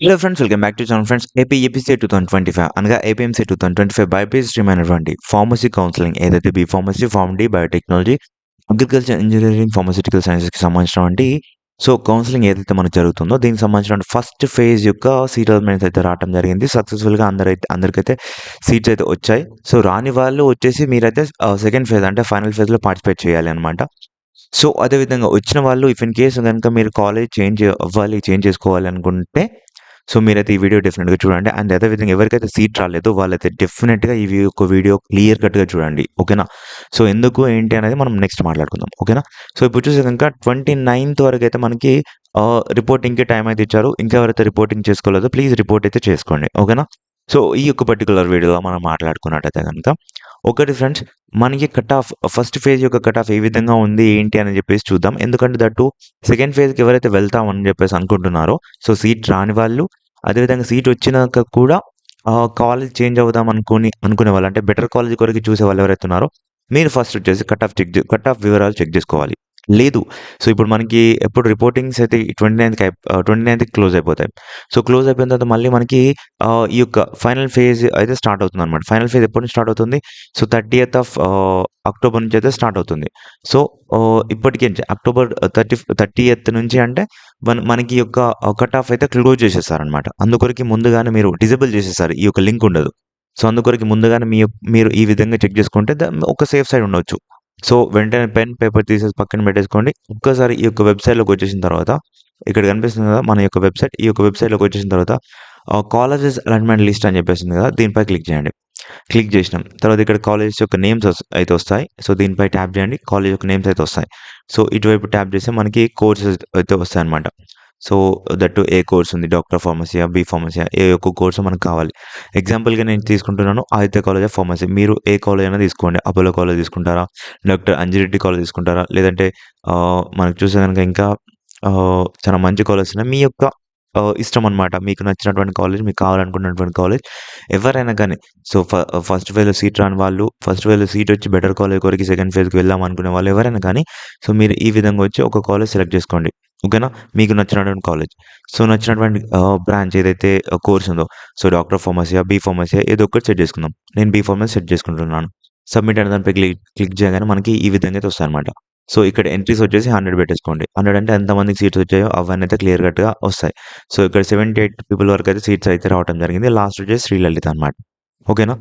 Hello friends welcome back to channel friends AP APC two thousand twenty five అనగా APMC two thousand twenty five BiPC stream అయినటువంటి pharmacy counselling ఏదైతే B pharmacy pharm D biotechnology agriculture engineering pharmaceutical సైన్సెస్కి సంబంధించినటువంటి so counselling ఏదైతే మనకు జరుగుతుందో దీనికి సంబంధించిన first phase యొక్క సీట్ అలమెంట్స్ అయితే రావడం జరిగింది. సక్సెస్ఫుల్గా అందరైతే అందరికైతే సీట్స్ అయితే వచ్చాయి. సో రాని వాళ్ళు వచ్చేసి మీరైతే సెకండ్ ఫేజ్ అంటే ఫైనల్ ఫేజ్లో పార్టిసిపేట్ చేయాలి అనమాట సో అదేవిధంగా వచ్చిన వాళ్ళు ఇఫ్ ఇన్ కేసు కనుక మీరు కాలేజ్ చేంజ్ అవ్వాలి చేంజ్ చేసుకోవాలి అనుకుంటే సో మీరైతే ఈ వీడియో డెఫినెట్గా చూడండి. అండ్ అదేవిధంగా ఎవరికైతే సీట్ రాలేదో వాళ్ళైతే డెఫినెట్గా ఈ ఒక వీడియో క్లియర్ కట్గా చూడండి. ఓకేనా? సో ఎందుకు ఏంటి అనేది మనం నెక్స్ట్ మాట్లాడుకుందాం. ఓకేనా? సో ఇప్పుడు చూసే కనుక ట్వంటీ నైన్త్ వరకు అయితే మనకి రిపోర్టింగ్కి టైం అయితే ఇచ్చారు. ఇంకా ఎవరైతే రిపోర్టింగ్ చేసుకోలేదో ప్లీజ్ రిపోర్ట్ అయితే చేసుకోండి. ఓకేనా? సో ఈ యొక్క పర్టికులర్ వీడియోలో మనం మాట్లాడుకున్నట్టయితే కనుక ఒకటి ఫ్రెండ్స్ మనకి కట్ ఆఫ్ ఫస్ట్ ఫేజ్ యొక్క కట్ ఆఫ్ ఏ విధంగా ఉంది ఏంటి అని చెప్పేసి చూద్దాం. ఎందుకంటే దట్టు సెకండ్ ఫేజ్కి ఎవరైతే వెళ్తామని చెప్పేసి అనుకుంటున్నారో సో సీట్ రాని వాళ్ళు అదేవిధంగా సీట్ వచ్చినాక కూడా కాలేజ్ చేంజ్ అవుదాం అనుకుని అనుకునే వాళ్ళు అంటే బెటర్ కాలేజ్ కొరకు చూసే వాళ్ళు ఎవరైతే ఉన్నారో మీరు ఫస్ట్ వచ్చేసి cut off check cut off వివరాలు చెక్ చేసుకోవాలి. లేదు. సో ఇప్పుడు మనకి ఎప్పుడు రిపోర్టింగ్స్ అయితే ట్వంటీ నైన్త్కి ట్వంటీ నైన్త్కి క్లోజ్ అయిపోతాయి. సో క్లోజ్ అయిపోయిన తర్వాత మళ్ళీ మనకి ఈ యొక్క ఫైనల్ ఫేజ్ అయితే స్టార్ట్ అవుతుంది అనమాట ఫైనల్ ఫేజ్ ఎప్పటి నుంచి స్టార్ట్ అవుతుంది? సో థర్టీయత్ ఆఫ్ అక్టోబర్ నుంచి అయితే స్టార్ట్ అవుతుంది. సో ఇప్పటికే అక్టోబర్ థర్టీ థర్టీ ఎయిత్ నుంచి అంటే మన మనకి యొక్క కట్ ఆఫ్ అయితే క్లోజ్ చేసేసారనమాట అందుకొరకు ముందుగానే మీరు డిజేబుల్ చేసేసారు ఈ యొక్క లింక్ ఉండదు. సో అందుకొరకు ముందుగానే మీ మీరు ఈ విధంగా చెక్ చేసుకుంటే ఒక సేఫ్ సైడ్ ఉండొచ్చు. సో వెంటనే పెన్ పేపర్ తీసేసి పక్కన పెట్టేసుకోండి. ఒక్కసారి ఈ యొక్క వెబ్సైట్లోకి వచ్చేసిన తర్వాత ఇక్కడ కనిపిస్తుంది కదా మన యొక్క వెబ్సైట్. ఈ యొక్క వెబ్సైట్లోకి వచ్చేసిన తర్వాత కాలేజెస్ అలాట్మెంట్ లిస్ట్ అని చెప్పేసింది కదా దీనిపై క్లిక్ చేయండి. క్లిక్ చేసినాం. తర్వాత ఇక్కడ కాలేజెస్ యొక్క నేమ్స్ అయితే వస్తాయి. సో దీనిపై ట్యాప్ చేయండి. కాలేజ్ యొక్క నేమ్స్ అయితే వస్తాయి. సో ఇటువైపు ట్యాప్ చేస్తే మనకి కోర్సెస్ అయితే వస్తాయి అనమాట సో దట్టు ఏ కోర్స్ ఉంది డాక్టర్ ఫార్మసీయా బీ ఫార్మసీయా ఏ యొక్క కోర్సు మనకు కావాలి. ఎగ్జాంపుల్గా నేను తీసుకుంటున్నాను ఆదిత్య కాలేజ్ ఆఫ్ ఫార్మసీ. మీరు ఏ కాలేజ్ అయినా తీసుకోండి. అపోలో కాలేజ్ తీసుకుంటారా? డాక్టర్ అంజిరెడ్డి కాలేజ్ తీసుకుంటారా? లేదంటే మనకు చూస్తే కనుక ఇంకా చాలా మంచి కాలేజ్ ఉన్నాయి. మీ యొక్క ఇష్టం అనమాట మీకు నచ్చినటువంటి కాలేజ్ మీకు కావాలనుకున్నటువంటి కాలేజ్ ఎవరైనా కానీ. సో ఫస్ట్ ఫేజ్లో సీట్ రాని వాళ్ళు ఫస్ట్ ఫేజ్లో సీట్ వచ్చి బెటర్ కాలేజ్ కొరికి సెకండ్ ఫేజ్కి వెళ్దాం అనుకునే వాళ్ళు ఎవరైనా కానీ సో మీరు ఈ విధంగా వచ్చి ఒక కాలేజ్ సెలెక్ట్ చేసుకోండి. ఓకేనా? మీకు నచ్చినటువంటి కాలేజ్ సో నచ్చినటువంటి బ్రాంచ్ ఏదైతే కోర్స్ ఉందో సో డాక్టర్ ఫార్మసీయా బీ ఫార్మసీయా ఏదో ఒకటి సెట్ చేసుకుందాం. నేను బీ ఫార్మసీ సెట్ చేసుకుంటున్నాను. సబ్మిట్ అనే దానిపై క్లిక్ క్లిక్ చేయగానే మనకి ఈ విధంగా అయితే వస్తాయి అనమాట సో ఇక్కడ ఎంట్రీస్ వచ్చేసి హండ్రెడ్ పెట్టేసుకోండి. హండ్రెడ్ అంటే ఎంతమందికి సీట్స్ వచ్చాయో అవన్నీ అయితే క్లియర్ కట్గా వస్తాయి. సో ఇక్కడ సెవెంటీ ఎయిట్ పీపుల్ వరకు అయితే సీట్స్ అయితే రావడం జరిగింది. లాస్ట్ వచ్చేసి శ్రీలలిత అనమాట ఓకేనా?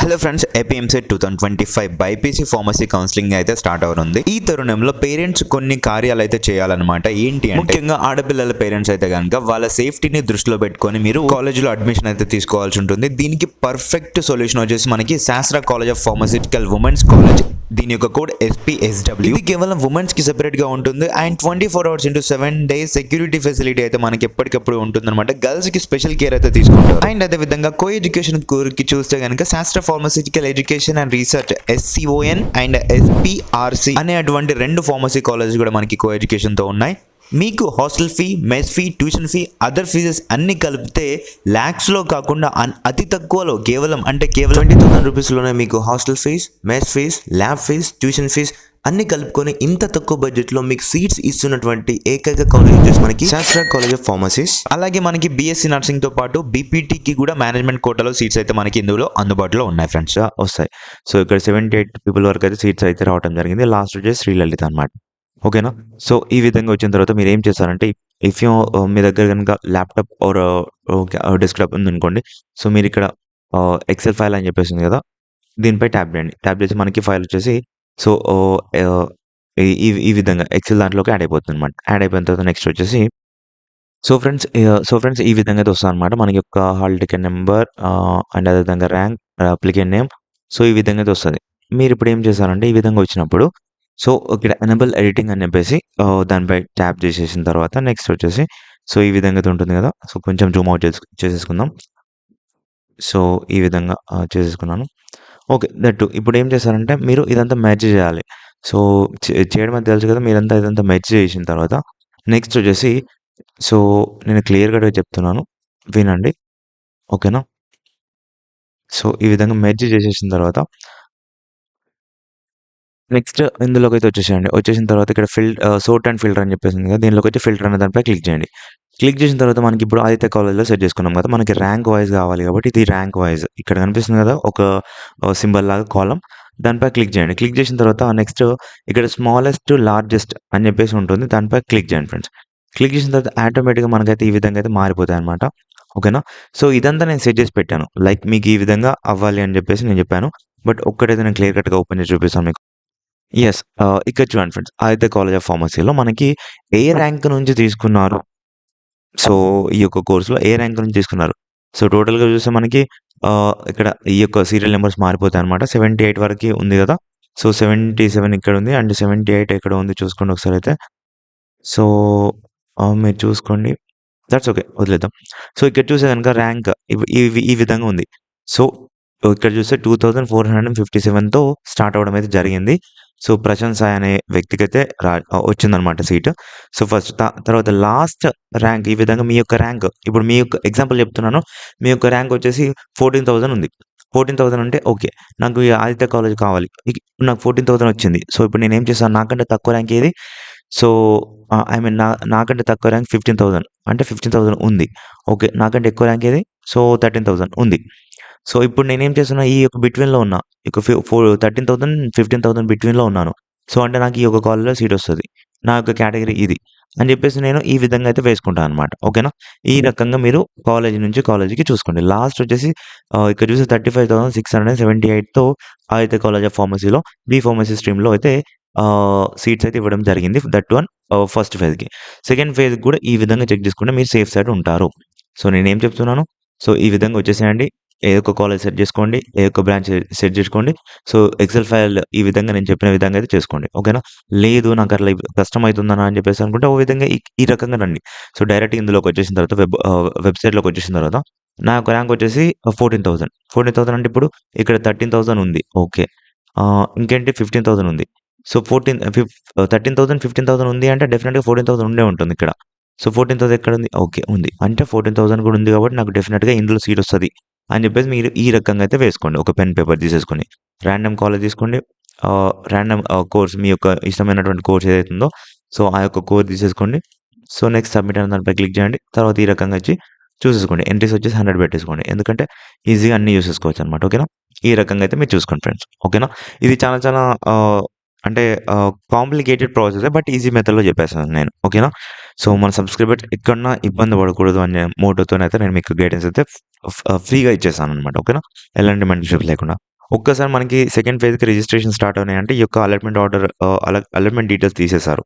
Hello friends APMC two thousand twenty five BiPC pharmacy counselling అయితే స్టార్ట్ అవుతుంది ఈ తరుణంలో పేరెంట్స్ కొన్ని కార్యాలు అయితే చేయాలన్నమాట. ఏంటి అంటే ముఖ్యంగా ఆడపిల్లల పేరెంట్స్ అయితే కనుక వాళ్ళ సేఫ్టీని దృష్టిలో పెట్టుకొని మీరు కాలేజీలో అడ్మిషన్ అయితే తీసుకోవాల్సి ఉంటుంది. దీనికి పర్ఫెక్ట్ సొల్యూషన్ వచ్చేసి మనకి Sastra college of pharmaceutical women's college దీని యొక్క కోడ్ ఎస్పీఎస్డబ్ల్యూ ఇది కేవలం ఉమెన్స్కి సెపరేట్గా ఉంటుంది. And twenty four hours into seven days security facility అయితే మనకి ఎప్పటికప్పుడు ఉంటుంది అనమాట గర్ల్స్కి స్పెషల్ కేర్ అయితే తీసుకుంటారు. అండ్ అదే విధంగా కో ఎడ్యుకేషన్కి చూస్తే కనుక Sastra pharmaceutical education and research SCON and SPRC అనే అటువంటి రెండు ఫార్మసీ కాలేజ్ కూడా మనకి కో ఎడ్యుకేషన్తో ఉన్నాయి. మీకు hostel fee mess fee tuition fee other fees అన్ని కలిపితే ల్యాక్స్లో కాకుండా అన్- అతి తక్కువలో కేవలం అంటే కేవలం ట్వంటీ థౌసండ్ రూపీస్లోనే మీకు hostel fees mess fees lab fees tuition fees అన్ని కలుపుకొని ఇంత తక్కువ బడ్జెట్లో మీకు సీట్స్ ఇస్తున్నటువంటి ఏకైక కాలేజ్ వచ్చేసి మనకి శాస్త్ర కాలేజ్ ఆఫ్ ఫార్మసీస్ అలాగే మనకి బీఎస్సీ నర్సింగ్తో పాటు బీపీటీకి కూడా మేనేజ్మెంట్ కోటాలో సీట్స్ అయితే మనకి ఇందులో అందుబాటులో ఉన్నాయి ఫ్రెండ్స్ వస్తాయి. సో ఇక్కడ సెవెంటీ ఎయిట్ పీపుల్ వరకు అయితే సీట్స్ అయితే రావడం జరిగింది. లాస్ట్ వచ్చేసి శ్రీలలిత అనమాట ఓకేనా సో ఈ విధంగా వచ్చిన తర్వాత మీరు ఏం చేస్తారంటే ఇఫ్ యూ మీ దగ్గర కనుక ల్యాప్టాప్ ఆర్ డెస్క్టాప్ ఉందనుకోండి. సో మీరు ఇక్కడ ఎక్సెల్ ఫైల్ అని చెప్పేసి ఉంది కదా? దీనిపై ట్యాప్ చేయండి. ట్యాప్ చేసి మనకి ఫైల్ వచ్చేసి సో ఈ ఈ విధంగా ఎక్సెల్ దాంట్లోకి యాడ్ అయిపోతుంది అనమాట యాడ్ అయిపోయిన తర్వాత నెక్స్ట్ వచ్చేసి సో ఫ్రెండ్స్ సో ఫ్రెండ్స్ ఈ విధంగా అయితే వస్తుంది అనమాట మనకి యొక్క హాల్ టికెట్ నెంబర్ అండ్ అదేవిధంగా ర్యాంక్ అప్లికెంట్ నేమ్ సో ఈ విధంగా అయితే వస్తుంది. మీరు ఇప్పుడు ఏం చేస్తారంటే ఈ విధంగా వచ్చినప్పుడు సో ఇక్కడ ఎనబుల్ ఎడిటింగ్ అని చెప్పేసి దానిపై ట్యాప్ చేసేసిన తర్వాత నెక్స్ట్ వచ్చేసి సో ఈ విధంగా అయితే ఉంటుంది కదా. సో కొంచెం జూమ్ అవుట్ చేసు చేసేసుకుందాం. సో ఈ విధంగా చేసేసుకున్నాను. ఓకే దట్టు ఇప్పుడు ఏం చేస్తారంటే మీరు ఇదంతా మెర్జ్ చేయాలి. సో చే- చేయడం అది తెలుసు కదా మీరంతా ఇదంతా మెర్జ్ చేసిన తర్వాత నెక్స్ట్ వచ్చేసి సో నేను క్లియర్గా చెప్తున్నాను. వినండి. ఓకేనా? సో ఈ విధంగా మెర్జ్ చేసేసిన తర్వాత నెక్స్ట్ ఇందులోకి అయితే వచ్చేసేయండి. వచ్చేసిన తర్వాత ఇక్కడ ఫిల్ సోర్ట్ అండ్ ఫిల్టర్ అని చెప్పేసింది కదా దీనిలోకి వచ్చి ఫిల్టర్ అనే దానిపై క్లిక్ చేయండి. క్లిక్ చేసిన తర్వాత మనకి ఇప్పుడు ఆదిత్య కాలేజ్‌లో సెట్ చేసుకున్నాం కదా! మనకి ర్యాంక్ వైజ్ కావాలి కాబట్టి ఇది ర్యాంక్ వైజ్ ఇక్కడ కనిపిస్తుంది కదా! ఒక సింబల్ లాగా కాలం దానిపై క్లిక్ చేయండి. క్లిక్ చేసిన తర్వాత నెక్స్ట్ ఇక్కడ స్మాలెస్ట్ టు లార్జెస్ట్ అని చెప్పేసి ఉంటుంది. దానిపై క్లిక్ చేయండి ఫ్రెండ్స్. క్లిక్ చేసిన తర్వాత ఆటోమేటిక్‌గా మనకైతే ఈ విధంగా అయితే మారిపోతాయి అనమాట ఓకేనా? సో, ఇదంతా నేను సెట్ చేసి పెట్టాను. లైక్ మీకు ఈ విధంగా అవ్వాలి అని చెప్పేసి నేను చెప్పాను. బట్ ఒక్కటైతే నేను క్లియర్ కట్‌గా ఓపెన్ చేసి చూపిస్తాను మీకు. ఎస్ ఇక్కడ చూడండి ఫ్రెండ్స్. ఆదిత్య కాలేజ్ ఆఫ్ ఫార్మసీలో మనకి ఏ ర్యాంక్ నుంచి తీసుకున్నారు. సో, ఈ యొక్క కోర్స్‌లో ఏ ర్యాంక్ నుంచి తీసుకున్నారు. సో, టోటల్‌గా చూస్తే మనకి ఇక్కడ ఈ యొక్క సీరియల్ మెంబెర్స్ మారిపోతాయి అనమాట సెవెంటీ ఎయిట్ వరకు ఉంది కదా! సో, 77 ఇక్కడ ఉంది. అండ్ 78 ఎక్కడ ఉంది చూసుకోండి ఒకసారి అయితే. సో, మీరు చూసుకోండి. That's okay. వదిలేద్దాం. సో, ఇక్కడ చూసే కనుక ర్యాంక్ ఈ విధంగా ఉంది. సో, ఇక్కడ చూస్తే 2457తో స్టార్ట్ అవ్వడం అయితే జరిగింది. సో, ప్రశాంత్ అనే వ్యక్తికైతే రా వచ్చిందనమాట వచ్చిందన్నమాట సీట్. సో, ఫస్ట్ తర్వాత లాస్ట్ ర్యాంక్ ఈ విధంగా మీ యొక్క ర్యాంక్ ఇప్పుడు మీ యొక్క ఎగ్జాంపుల్ చెప్తున్నాను. మీ యొక్క ర్యాంక్ వచ్చేసి 14,000 ఉంది. 14,000 అంటే ఓకే. నాకు ఈ ఆదిత్య కాలేజ్ కావాలి. నాకు నాకు 14,000 వచ్చింది. సో, ఇప్పుడు నేను ఏం చేస్తాను నాకంటే తక్కువ ర్యాంక్ ఏది? సో, ఐ మీన్ నా నాకంటే తక్కువ ర్యాంక్ 15,000 అంటే 15,000 ఉంది. ఓకే. నాకంటే ఎక్కువ ర్యాంక్ ఏది? సో, 13,000 ఉంది. సో, ఇప్పుడు నేనేం చేస్తున్నా ఈ యొక్క బిట్వీన్‌లో ఉన్నా. ఇక ఫి ఫో 13,000, 15,000 బిట్వీన్‌లో ఉన్నాను. సో, అంటే నాకు ఈ యొక్క కాలేజ్‌లో సీట్ వస్తది. నా యొక్క కేటగరీ ఇది. అని చెప్పేసి నేను ఈ విధంగా అయితే వేసుకుంటాను అన్నమాట. ఓకేనా? ఈ రకంగా మీరు కాలేజ్ నుంచి కాలేజ్‌కి చూసుకోండి. లాస్ట్ వచ్చేసి ఇక్కడ చూస్తే 35,678తో ఆదిత్య కాలేజ్ ఆఫ్ ఫార్మసీలో బి ఫార్మసీ స్ట్రీమ్‌లో అయితే సీట్స్ అయితే ఇవ్వడం జరిగింది. దట్ వన్ ఫస్ట్ ఫేజ్‌కి. సెకండ్ ఫేజ్‌కి కూడా ఈ విధంగా చెక్ చేసుకుంటే మీరు సేఫ్ సైడ్ ఉంటారు. సో, నేనేం చెప్తున్నాను. సో, ఈ విధంగా వచ్చేసేయండి. ఏ ఒక్క కాలేజ్ సెట్ చేసుకోండి. ఏ ఒక్క బ్రాంచ్ సెట్ చేసుకోండి. సో, ఎక్సెల్ ఫైల్ ఈ విధంగా నేను చెప్పిన విధంగా అయితే చేసుకోండి. ఓకేనా? లేదు నాకు అట్లా కష్టమైతుందనా అని చెప్పేసి అనుకుంటే ఓ విధంగా ఈ ఈ రకంగా రండి. సో, డైరెక్ట్‌గా ఇందులోకి వచ్చేసిన తర్వాత వెబ్ వెబ్‌సైట్‌లోకి వచ్చేసిన తర్వాత నా యొక్క ర్యాంక్ వచ్చేసి 14,000 14,000 అంటే ఇప్పుడు ఇక్కడ 13,000 ఉంది. ఓకే. ఇంకేంటి ఫిఫ్టీన్ థౌసండ్ ఉంది. సో, 14 ఫిఫ్ 13,000, 15,000 ఉంది అంటే డెఫినెట్గా ఫోర్టీన్ థౌసండ్ ఉండే ఉంటుంది ఇక్కడ. సో, ఫోర్టీన్ థౌజండ్ ఎక్కడ ఉంది ఓకే. ఉంది. అంటే 14,000 కూడా ఉంది కాబట్టి నాకు డెఫినెట్గా ఇందులో సీట్ వస్తుంది అని చెప్పేసి మీరు ఈ రకంగా అయితే వేసుకోండి. ఒక పెన్, పేపర్ తీసేసుకొని. రాండమ్ కాలేజ్ తీసుకోండి. ర్యాండమ్ రాండమ్ కోర్స్ మీ యొక్క ఇష్టమైనటువంటి కోర్స్ ఏదైతే ఉందో సో, ఆ యొక్క కోర్స్ తీసేసుకోండి. సో, నెక్స్ట్ సబ్మిట్ అనే దానిపై క్లిక్ చేయండి. తర్వాత ఈ రకంగా వచ్చి చూసేసుకోండి. ఎంట్రీస్ వచ్చేసి 100 పెట్టేసుకోండి. ఎందుకంటే ఈజీగా అన్నీ చూసేసుకోవచ్చు అనమాట ఓకేనా? ఈ రకంగా అయితే మీరు చూసుకోండి ఫ్రెండ్స్. ఓకేనా? ఇది చాలా చాలా అంటే కాంప్లికేటెడ్ ప్రాసెస్ బట్ ఈజీ మెథడ్‌లో చెప్పేస్తాను నేను. ఓకేనా? సో, మన సబ్స్క్రైబర్ ఎక్కడన్నా ఇబ్బంది పడకూడదు అనే మోటోతోనైతే నేను మీకు గైడెన్స్ అయితే ఫ్రీగా ఇచ్చేస్తాను అనమాట ఓకేనా? ఎలాంటి మెంటర్‌షిప్ లేకుండా. ఒక్కసారి మనకి సెకండ్ ఫేజ్‌కి రిజిస్ట్రేషన్ స్టార్ట్ అయినాయంటే ఈ యొక్క అలర్ట్మెంట్ ఆర్డర్ అలర్ట్మెంట్ డీటెయిల్స్ తీసేశారు.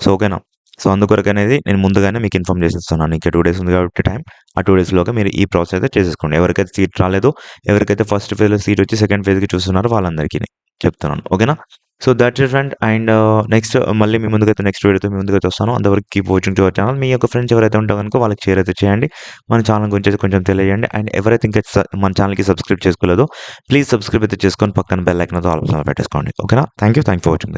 సో, ఓకేనా? సో, అందుకొరకు అనేది నేను ముందుగానే మీకు ఇన్ఫార్మ్ చేసేస్తున్నాను. ఇంకా టూ డేస్ ఉంది కాబట్టి టైం. ఆ టూ డేస్‌లోగా మీరు ఈ ప్రాసెస్ అయితే చేసేసుకోండి. ఎవరికైతే సీట్ రాలేదో, ఎవరికైతే ఫస్ట్ ఫేజ్‌లో సీట్ వచ్చి సెకండ్ ఫేజ్‌కి చూస్తున్నారో వాళ్ళందరికీ చెప్తున్నాను. ఓకేనా? So, that's it friend and next మళ్ళీ మీ ముందుకైతే నెక్స్ట్ వీడియోతో మీ ముందుకైతే వస్తాను. అంతవరకు keep watching to our channel. మీ యొక్క ఫ్రెండ్స్ ఎవరైతే ఉంటే కనుక వాళ్ళకి షేర్ అయితే చేయండి. మన ఛానల్ గురించి కొంచెం తెలియజేయండి. అండ్ ఎవరైతే ఇంకా మన ఛానల్‌కి సబ్‌స్క్రైబ్ చేసుకోలేదో ప్లీజ్ సబ్‌స్క్రైబ్ అయితే చేసుకొని పక్కన బెల్ ఐకాన్ ఆల్ పెట్టేసుకోండి. ఓకేనా? Thank you. Thank you for watching.